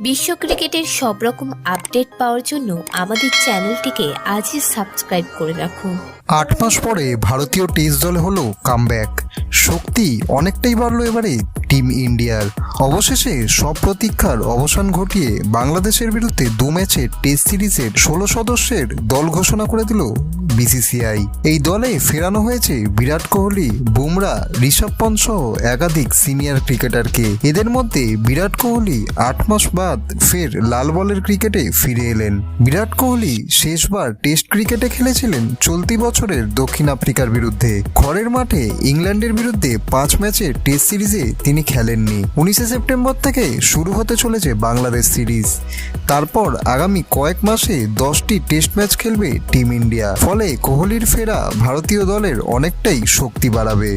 বিশ্ব ক্রিকেটের সব রকম আপডেট পাওয়ার জন্য আমাদের চ্যানেলটিকে আজই সাবস্ক্রাইব করে রাখুন আট মাস পরে ভারতীয় টেস্ট দলে হলো কামব্যাক। শক্তি অনেকটাই বাড়লো এবারে টিম ইন্ডিয়ার। অবশেষে সব প্রতীক্ষার অবসান ঘটিয়ে বাংলাদেশের বিরুদ্ধে দু ম্যাচের টেস্ট সিরিজের ষোলো সদস্যের দল ঘোষণা করে দিল বিসিসিআই এই দলে ফেরানো হয়েছে বিরাট কোহলি, বুমরা, ঋষভ পন্ত সহ একাধিক সিনিয়র ক্রিকেটারকে। এদের মধ্যে বিরাট কোহলি আট মাস বাদ ফের লাল বলের ক্রিকেটে ফিরে এলেন। বিরাট কোহলি শেষবার টেস্ট ক্রিকেটে খেলেছিলেন চলতি বছরের দক্ষিণ আফ্রিকার বিরুদ্ধে। ঘরের মাঠে ইংল্যান্ডের বিরুদ্ধে পাঁচ ম্যাচের টেস্ট সিরিজে তিনি খেলেননি। উনিশে সেপ্টেম্বর থেকে শুরু হতে চলেছে বাংলাদেশ সিরিজ। তারপর আগামী কয়েক মাসে দশটি টেস্ট ম্যাচ খেলবে টিম ইন্ডিয়া। ফলে কোহলির ফেরা ভারতীয় দলের অনেকটাই শক্তি বাড়াবে।